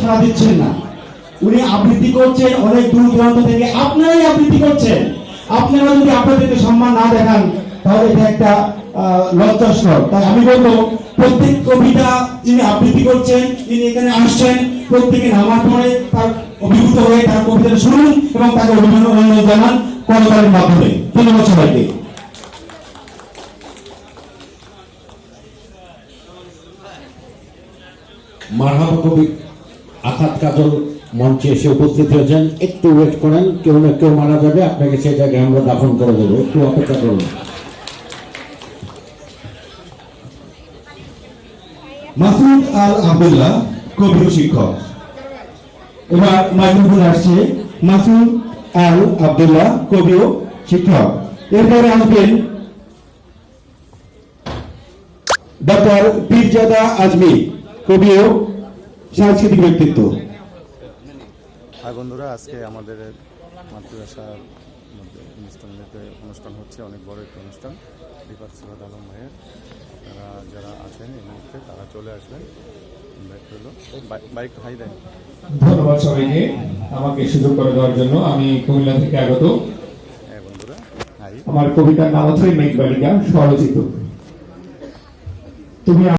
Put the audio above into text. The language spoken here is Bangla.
সাড়া দিচ্ছেন না। উনি আবৃত্তি করছেন, অনেক দূর দূরান্ত থেকে আপনারাই আবৃত্তি করছেন। আপনারা যদি আপনাদেরকে সম্মান না দেখান, তাহলে এটা একটা লজ্জাস্কর তাই আমি বলব, প্রত্যেক কবিতা যিনি আবৃত্তি করছেন, যিনি এখানে আসছেন, প্রত্যেকে নামার পরে তার অভিভূত হয়ে তার কবিতা শুনুন এবং তাকে অভিনন্দন জানান করতালের মাধ্যমে। ধন্যবাদ সবাইকে। মারহাবা কবি আখাত কাজল মঞ্চে এসে উপস্থিত হয়েছেন। একটু ওয়েট করেন, কেউ না কেউ মারা যাবে, আপনাকে সেই জায়গায় আমরা দাফন করে দেবো। একটু অপেক্ষা করুন। মাসুদ আল আবদুল্লাহ শিক্ষক। এবার মাইক্রোফোন আসছে। মাসুদ আল আবদুল্লাহ কবি শিক্ষক। এরপরে আসবেন ডক্টর আজমি কবি ও সাংস্কৃতিক ব্যক্তিত্ব। বন্ধুরা আজকে আমাদের মাতৃভাষার মধ্যে অনুষ্ঠানটিতে অনুষ্ঠান হচ্ছে অনেক বড় একটি অনুষ্ঠান দীপাক সিরাদ আলম ভাইয়ের। আপনারা যারা আছেন এই মুহূর্তে তারা চলে আসবেন। বাইক হাই দেন। ধন্যবাদ সবাইকে আমাকে সুযোগ করে দেওয়ার জন্য। আমি কুমিল্লা থেকে আগত। হ্যাঁ বন্ধুরা আমার কবিতার নাম হচ্ছে মেঘবালিকা স্বরচিত। তুমি